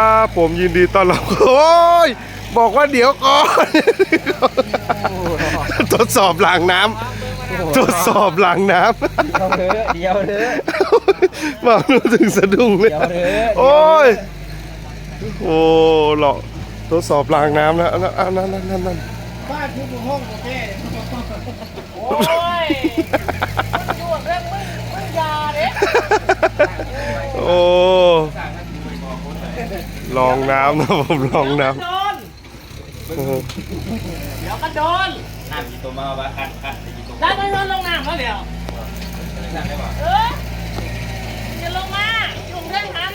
ครับผมยินดีต้อนรับโอ้ยบอกว่าเดี๋ยวก่อนทดสอบหลังน้ำทดสอบหลังน้เดียวเถอะเดียวเถอะำมารู้ถึงสะดุ้งเลยเดี๋ยวเถอะโอ้ย โอ้หลอกทดสอบหลังน้ำนะนั่นนั่นนั่นนั่นนั่นบ้านทุกห้องโอเคโอ้ยดูเรื่องมึงมึงอยาเด้โอ้ ลองน้ำนะผมลองน้โดนำเดี๋ยวก็โดนน้ำกี่ตัวมาบ้ากันกันกี่ตัวได้ไม่โดนลงน้ำแล้วเดี๋ยวน้ำได้ป่ะเออจะลงมาจุ่มเท่งหัน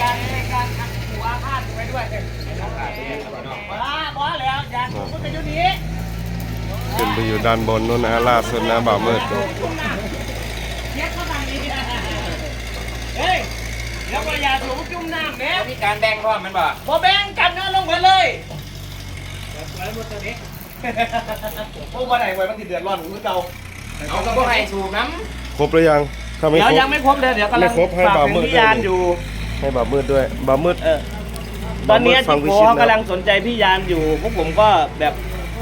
การการหัวพาดไปด้วยบ้าบ้าแล้วอย่าถูกมันจะอยู่นี้ขึ้นไปอยู่ด้านบนนู้นนะล่าสุดนะบ่าวมืด เย็ดเข้าทางนี้เฮ้ยเดี๋ยวก็อย่าถูกจุ่ม น้ำเนี่ยมีการแบ่งพร้อมมันป่ะบ่แบ่งกันเนื้อลงไปเลยพวกวันไหนไว้มันติดเดือดร้อนมือเก่าเอาก็พวกไอ้สูบน้ครบหรือยังถ้าไม่เดี๋ยวครยับงไม่ครบเลยเดี๋ยวกำลังไม่ครบให้ฝากบ่าวถึงมืดพี่ยานด้วยอยู่ให้บ่าวมืดด้วยบ่าวมืดเออตอนนี้ฟัจิงวิโกชิตเขานะกำลังสนใจพี่ยานอยู่พวกผมก็แบบ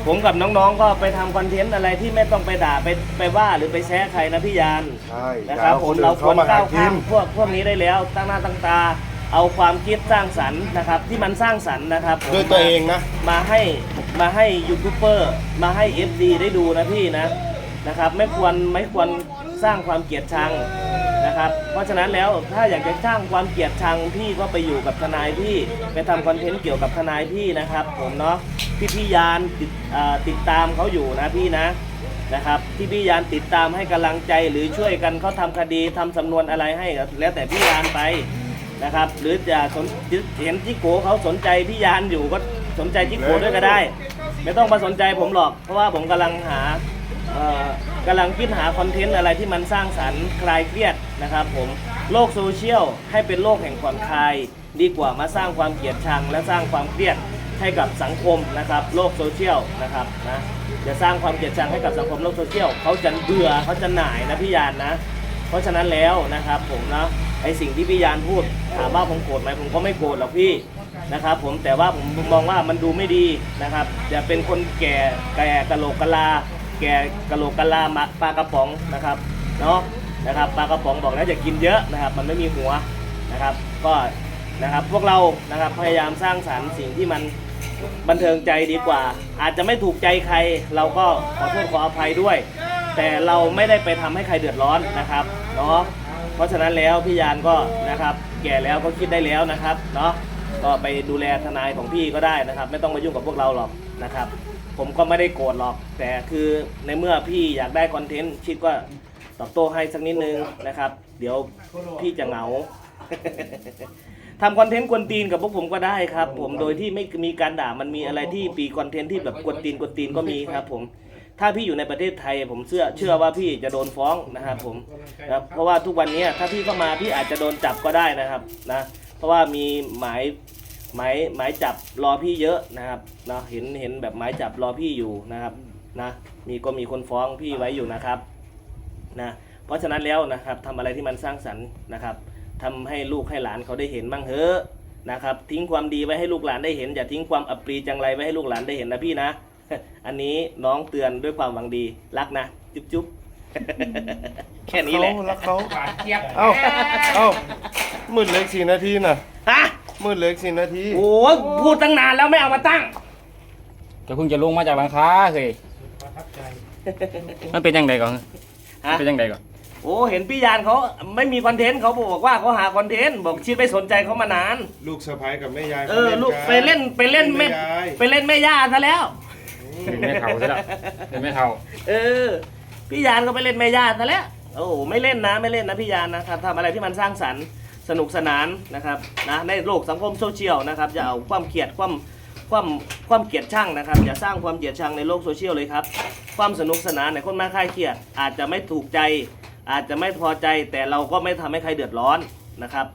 ผมกับน้องๆ ก็ไปทำคอนเทนต์อะไรที่ไม่ต้องไปด่าไปไปว่าหรือไปแซะใครนะพี่ยานใช่นะครับอย่ผมอเราควรมหก้าวกิข้านมพวกพวกนี้ได้แล้วตั้งหน้าตั้งตา เอาความคิดสร้างสรรค์นะครับ ที่มันสร้างสรรค์นะครับผมด้วยตัวเองนะ มาให้มาให้ยูทูบเบอร์มาให้ FD ได้ดูนะพี่นะนะครับ ไม่ควรไม่ควรสร้างความเกลียดชังนะครับ เพราะฉะนั้นแล้วถ้าอยากจะสร้างความเกลียดชังพี่ก็ไปอยู่กับทนายพี่ไปทำคอนเทนต์เกี่ยวกับทนายพี่นะครับ ผมเนาะที่พี่ยานติดอ่าติดตามเขาอยู่นะพี่นะนะครับที่พี่ยานติดตามให้กำลังใจหรือช่วยกันเขาทำคดีทำสำนวนอะไรให้ก็แล้วแต่พี่ยานไป นะครับ หรือจะสนเห็นจิโกเขาสนใจพี่ยานอยู่ก็สนใจจิโกด้วยก็ได้ ไม่ต้องมาสนใจผมหรอก เพราะว่าผมกำลังหาเอ่อกำลังคิดหาคอนเทนต์อะไรที่มันสร้างสรรค์คลายเครียดนะครับผมโลกโซเชียลให้เป็นโลกแห่งผ่อนคลาย ดีกว่ามาสร้างความเกลียดชัง และสร้างความเครียดให้กับสังคมนะครับ โลกโซเชียลนะครับนะจะสร้างความเกลียดชังให้กับสังคมโลกโซเชียลเขาจะเบื่อเขาจะหน่ายนะพี่ยานนะ เพราะฉะนั้นแล้วนะครับผมเนาะ อสิ่งที่พี่ยานพูดถามว่าผมโกรธไหมผมก็ไม่โกรธหรอกพี่นะครับ ผมแต่ว่าผมมองว่ามันดูไม่ดีนะครับอย่าเป็นคนแก่แก่กะโหลกกะลา แก่กะโหลกกะลามาปลากระป๋องนะครับเนาะนะครับปลากระป๋องบอกนะอย่ากินเยอะนะครับ มันไม่มีหัวนะครับ ก็นะครับพวกเรานะครับพยายามสร้างสรรค์สิ่งที่มันบันเทิงใจดีกว่า อาจจะไม่ถูกใจใคร เราก็ขอโทษขออภัยด้วย แต่เราไม่ได้ไปทำให้ใครเดือดร้อนนะครับเนาะ เพราะฉะนั้นแล้วพี่ยานก็นะครับ แก่แล้วก็คิดได้แล้วนะครับเนาะก็ไปดูแลทนายของพี่ก็ได้นะครับ ไม่ต้องมายุ่งกับพวกเราหรอกนะครับ ผมก็ไม่ได้โกรธหรอก แต่คือในเมื่อพี่อยากได้คอนเทนต์ชิดก็ตอบโต้ให้สักนิดนึงนะครับ เดี๋ยวพี่จะเหงาทำคอนเทนต์กวนตีนกับพวกผมก็ได้ครับ ผมโดยที่ไม่มีการด่ามันมีอะไรที่ปีคอนเทนต์ที่แบบกวนตีนกวนตีนก็มีครับ ผม ถ้าพี่อยู่ในประเทศไทย ผมเชื่อเชื่อว่าพี่จะโดนฟ้องนะครับผมนะครับเพราะว่าทุกวันนี้ถ้าพี่เข้ามาพี่อาจจะโดนจับก็ได้นะครับนะเพราะว่ามีหมายหมายหมายจับรอพี่เยอะนะครับนะเห็นเห็นแบบหมายจับรอพี่อยู่นะครับนะมีก็มีคนฟ้องพี่ไว้อยู่นะครับนะเพราะฉะนั้นแล้วนะครับทำอะไรที่มันสร้างสรรค์นะครับทำให้ลูกให้หลานเขาได้เห็นบ้างเถอะนะครับทิ้งความดีไว้ให้ลูกหลานได้เห็นอย่าทิ้งความอับปรีจังไรไว้ให้ลูกหลานได้เห็นนะพี่นะ อันนี้น้องเตือนด้วยความหวังดีรักนะจุ๊บจุ๊บแค่นี้แหละเขาแล้วเขาำหวานเจี๊ยบเอ้าเอ้ามืดเหล็กสี่นาทีน่ะฮะมืดเหล็กสี่นาทีโอ้ยพูดตั้งนานแล้วไม่เอามาตั้งก็เพิ่งจะลงมาจากหลังคาเคยมันเป็นยังไงก่อนฮะเป็นยังไงก่อนโอ้เห็นพี่ยานเขาไม่มีคอนเทนต์เขาบอกว่าเขาหาคอนเทนต์บอกชิดไม่สนใจเขามานาน ลูกสะพ้ายกับแม่ยายเออลูกไปเล่นไปเล่นแม่ยายไปเล่นแม่ย่าซะแล้ว เป็นแม่เท่าซะแล้วเป็นแม่เท่าเออ พี่ยานก็ไปเล่นแม่ย่าซะแล้วโอ้ไม่เล่นนะไม่เล่นนะพี่ยานนะครับทำอะไรที่มันสร้างสรรค์สนุกสนานนะครับนะในโลกสังคมโซเชียลนะครับอย่าเอาความเกลียดความความความเกลียดชังนะครับ อย่าสร้างความเกลียดชังในโลกโซเชียลเลยครับ ความสนุกสนานในคนมาคลายเครียด อาจจะไม่ถูกใจ อาจจะไม่พอใจแต่เราก็ไม่ทำให้ใครเดือดร้อนนะครับ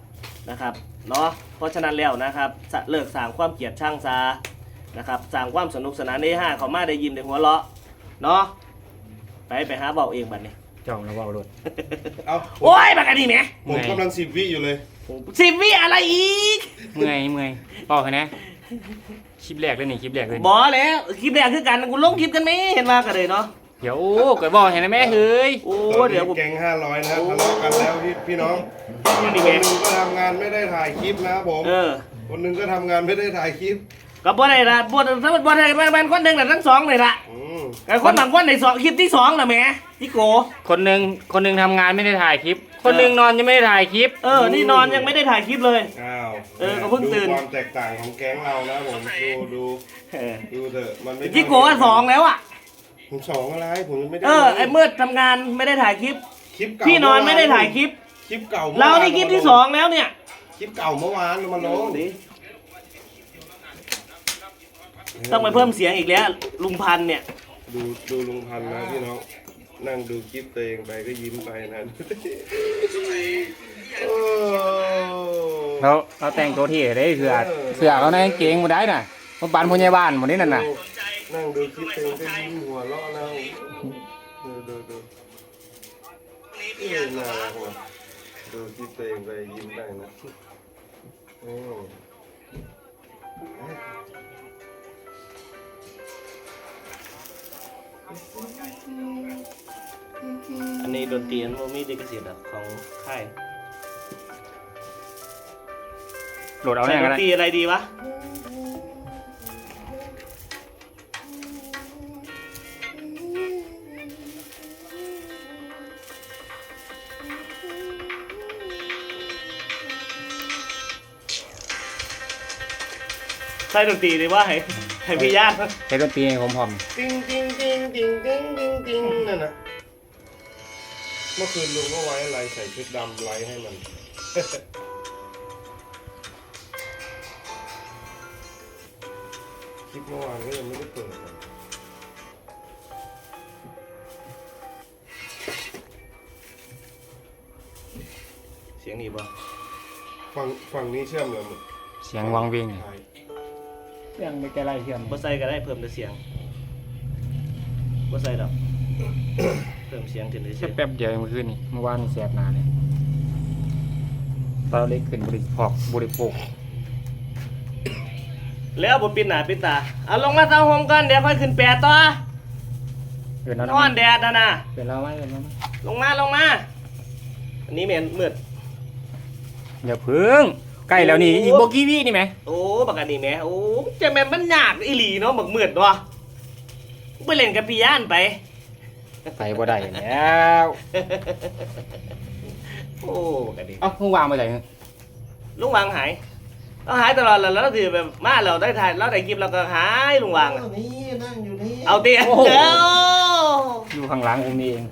นะครับเนาะเพราะฉะนั้นแล้วนะครับเลิกสร้างความเกลียดชังซา นะครับสร้างความสนุกสนานได้ห้าเขามาได้ยิ้มได้หัวเราะเนาะไปไปหาเบาเองบัดนี้เจ้านะว่าวรถเอาโอ้ยบักอันนี้แหมผมกำลังสิบวิอยู่เลย สิบวิอะไรอีกเมื่อยเมื่อยบอกให้นะคลิปแรกเลยนี่คลิปแรกเลยบอแล้วคลิปแรกคือกันกูลงคลิปกันไหมเห็นมากันเลยเนาะเดี๋ยวก็บอกให้นะแม่เฮ้ยโอ้ตอนเดี๋นี้ยวผม แก๊งห้าร้อยนะทะเลาะกันแล้วพี่พี่น้องนี่คนนี่หไงนึ่งก็ทำงานไม่ได้ถ่ายคลิปนะครับผม เออ คนหนึ่งก็ทำงานไม่ได้ถ่ายคลิป กับบอได้ละบอถ้าบอได้แมนคนหนึ่งแต่ะทั้งสองเลยละอืมแต่คนบางคนในสองคลิปที่สองละแหม่ที่โก คนหนึ่งคนหนึ่งทำงานไม่ได้ถ่ายคลิป คนหนึ่งนอนยังไม่ได้ถ่ายคลิป เออ นี่นอนยังไม่ได้ถ่ายคลิปเลย อ้าวเออก็เพิ่งตื่น ดูความแตกต่างของแก๊งเรานะผมดูดูเออดูเถอะมันไม่ที่โกะสองแล้วอะ ผมสองอะไรผมยังไม่ได้เออไอ้มืดทำงานไม่ได้ถ่ายคลิป คลิปเก่าพี่นอนไม่ได้ถ่ายคลิป คลิปเก่าเรานี่คลิปที่สองแล้วเนี่ย คลิปเก่าเมื่อวานเรามาลง ต้องไปเพิ่มเสียงอีกแล้ว ลุงพันธุ์เนี่ย ดูดูลุงพันธุ์นะพี่น้องนั่งดูคลิปตัวเองไปก็ยิ้มไปนะโอ้เราเราแต่งตัวที่ได้เสือเสือเราในกางเกงหมดได้น่ะมันปานพยาบาลหมดนี่นั่นน่ะนั่งดูคลิปตัวเองก็ยิ้มหัวเราะนะดูดูดูเออน่ารักว่ะดูคลิปตัวเองไปยิ้มได้นะโอ้ อันนี้ดนตรีอันโมมีดิกสิทธิ์อะของค่ายโหลดเอาใช้แน่ดกันนได้ ตรีอะไรดีวะใช้ดนตรีดีว่าให้ ให้พี่ญาติใช้ดนตรีให้ผมพร้อมติ้งติ้งติ้งติ้งติ้งติ้งติ้งนั่นนะเมื่อคืนลุงก็ไว้อะไรใส่ชุดดำไลท์ให้มันคลิปเมื่อวานก็ยังไม่ได้เปิดเลยเสียงดีป่ะฝั่งฝั่งนี้เชื่อมเลยหมดเสียงวังเวงใช่เสียงไม่แก่ไรเชื่อมบ่ใส่ก็ได้เพิ่มแต่เสียงบ่ใส่ดอก เพิ่มเสียงขึ้นเฉแค่ยแป๊บเดียวเมื่อคืนนี่เมื่อวานนี่แสบหนาเลยตอนเล็กขึ้นบริพอกบริโภคๆแล้วบ่ปิดหน้าปิดตาเอาลงมาเตาโฮมก่อนเดี๋ยวค่อยขึ้นแปดต่อเกินแล้วนอนแดดนะนะเกินแล้วไหมเกินแล้วไหมลงมาลงมา อันนี้เหม็นมืดอย่าพึ่ง ใกล้แล้วนี่อีกโบกี้วีนี่ไหมโอ้บักอันนี้แหม่โอ้จะแม่นมันยากอีหลีเนาะบักมืดเนาะไปเล่นกับพี่ย่านไป ไปบ่ได้แล้วโอ้บักอันนี้เอ้ามึงวางมาจากลุงวางหายเราหายตลอดแล้วแล้วถือแบบมาเราได้ถ่ายเราได้คลิปเราก็หายลุงวางอะนี่นั่งอยู่นี่ เอาเตียงโอ้โหเอ้าอยู่ข้างหลังผมนี่เอง